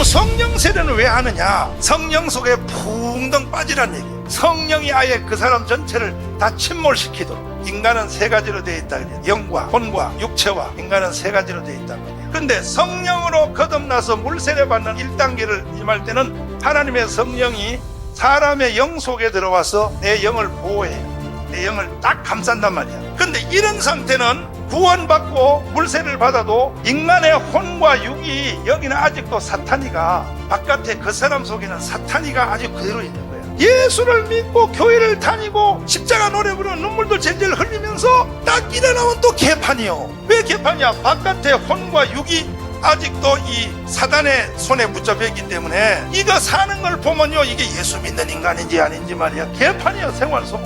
그럼 성령 세례는 왜 하느냐? 성령 속에 붕덩 빠지란 얘기. 성령이 아예 그 사람 전체를 다 침몰시키도록. 인간은 세 가지로 되어 있다 그래요. 영과 혼과 육체와 인간은 세 가지로 되어 있단 말이에요. 근데 성령으로 거듭나서 물세례 받는 1단계를 임할 때는 하나님의 성령이 사람의 영 속에 들어와서 내 영을 보호해요. 내 영을 딱 감싼단 말이야. 근데 이런 상태는 구원받고 물세를 받아도 인간의 혼과 육이 여기는 아직도 사탄이가 바깥에 그 사람 속에는 사탄이가 아직 그대로 있는 거야. 예수를 믿고 교회를 다니고 십자가 노래 부르는 눈물도 질질 흘리면서 딱 일어나면 또 개판이요. 왜 개판이야? 바깥에 혼과 육이 아직도 이 사단의 손에 붙잡혀 있기 때문에 이거 사는 걸 보면요 이게 예수 믿는 인간인지 아닌지 말이야. 개판이야 생활 속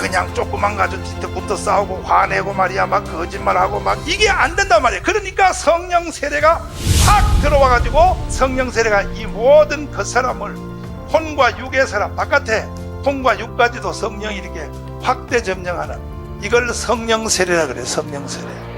그냥 조그만 가지고 뒤태부터 싸우고 화내고 말이야. 막 거짓말하고 막 이게 안 된단 말이야. 그러니까 성령 세례가 확 들어와 가지고 성령 세례가 이 모든 그 사람을 혼과 육의 사람 바깥에 혼과 육까지도 성령이 이렇게 확대 점령하는 이걸 성령 세례라 그래 성령 세례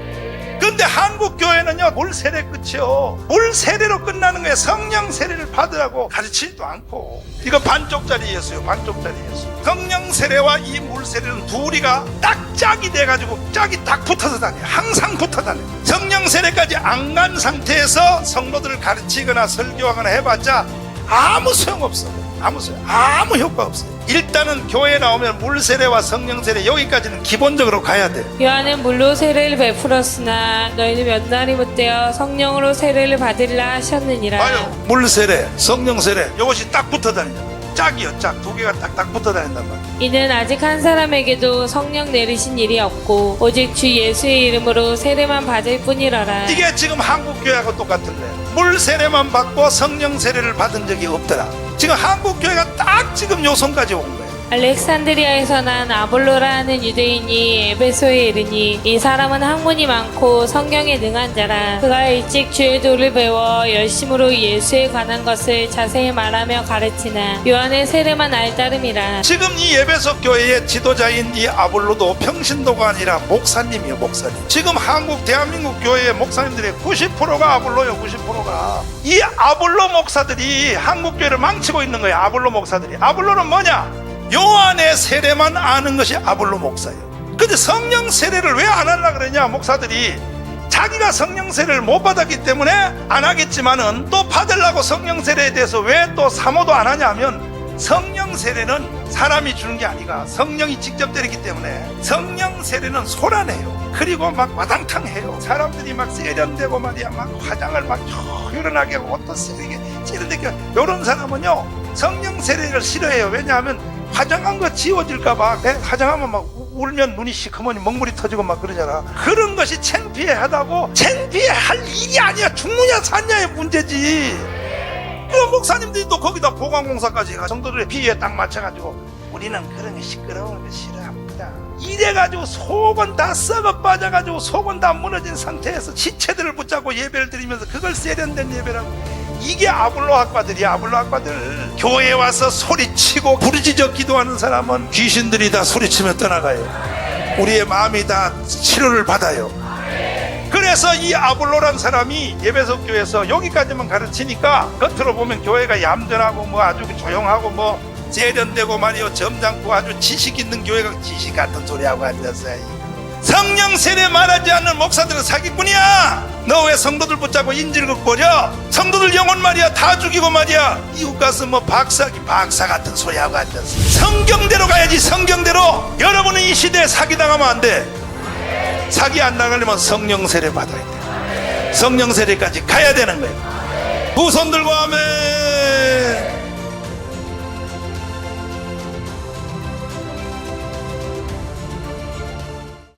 근데 한국 교회는요 물 세례 끝이요. 물 세례로 끝나는 거예요. 성령 세례를 받으라고 가르치지도 않고. 이거 반쪽짜리 예수요 반쪽짜리 예수. 성령 세례와 이 물 세례는 둘이가 딱 짝이 돼가지고 짝이 딱 붙어서 다녀 항상 붙어 다녀 성령 세례까지 안 간 상태에서 성도들을 가르치거나 설교하거나 해봤자 아무 소용없어 아무 소용 아무 효과 없어요. 일단은 교회에 나오면 물 세례와 성령 세례 여기까지는 기본적으로 가야 돼 요한은 물로 세례를 베풀었으나 너희는 몇 날이 못되어 성령으로 세례를 받으리라 하셨느니라. 아유 물 세례 성령 세례 이것이 딱 붙어 다닌다 짝이요 짝. 두 개가 딱딱 붙어 다닌단 말이야 이는 아직 한 사람에게도 성령 내리신 일이 없고 오직 주 예수의 이름으로 세례만 받을 뿐이라라. 이게 지금 한국 교회하고 똑같은데 물 세례만 받고 성령 세례를 받은 적이 없더라 지금 한국 교회가 딱 지금 요 손까지 온 거예요 알렉산드리아에서 난 아볼로라 하는 유대인이 에베소에 이르니 이 사람은 학문이 많고 성경에 능한 자라. 그가 일찍 주의 도를 배워 열심으로 예수에 관한 것을 자세히 말하며 가르치나 요한의 세례만 알 따름이라. 지금 이 예배석 교회의 지도자인 이 아볼로도 평신도가 아니라 목사님이요 목사님. 지금 한국 대한민국 교회의 목사님들의 90%가 아볼로요 90%가. 이 아볼로 목사들이 한국 교회를 망치고 있는 거예요 아볼로 목사들이. 아볼로는 뭐냐 요한의 세례만 아는 것이 아볼로 목사예요 근데 성령 세례를 왜 안 하려 그러냐 목사들이 자기가 성령 세례를 못 받았기 때문에 안 하겠지만은 또 받으려고 성령 세례에 대해서 왜 또 사모도 안 하냐면 성령 세례는 사람이 주는 게 아니라 성령이 직접 때리기 때문에 성령 세례는 소란해요. 그리고 막 마당탕해요. 사람들이 막 세련되고 말이야 막 화장을 막 요란하게 옷도 세게 찌르게 이런 사람은요 성령 세례를 싫어해요. 왜냐하면 화장한 거 지워질까봐 내 화장하면 막 우- 울면 눈이 시커머니 먹물이 터지고 막 그러잖아. 그런 것이 창피하다고 창피해 할 일이 아니야. 죽느냐 사냐의 문제지. 그 목사님들이 또 거기다 보관공사까지 가 성도들의 비위에 딱 맞춰가지고 우리는 그런 게 시끄러운 거 싫어합니다. 이래가지고 속은 다 썩어 빠져가지고 속은 다 무너진 상태에서 시체들을 붙잡고 예배를 드리면서 그걸 세련된 예배라고 이게 아블로 학과들이야 아블로 학과들. 교회에 와서 소리치고 부르짖어 기도하는 사람은 귀신들이 다 소리치며 떠나가요. 우리의 마음이 다 치료를 받아요. 그래서 이 아볼로란 사람이 예배석 교회에서 여기까지만 가르치니까 겉으로 보면 교회가 얌전하고 뭐 아주 조용하고 뭐 세련되고 말이요 점잖고 아주 지식 있는 교회가 지식 같은 소리하고 앉았어요. 성령 세례 말하지 않는 목사들은 사기꾼이야. 너 왜 성도들 붙잡고 인질극 벌여? 성도들 영혼 말이야 다 죽이고 말이야. 이웃 가서 뭐 박사기 박사 같은 소리하고 앉았어. 성경대로 가야지 성경대로. 여러분은 이 시대에 사기 당하면 안 돼. 사기 안 당하려면 성령 세례 받아야 돼. 성령 세례까지 가야 되는 거예요. 두 손 들고 하면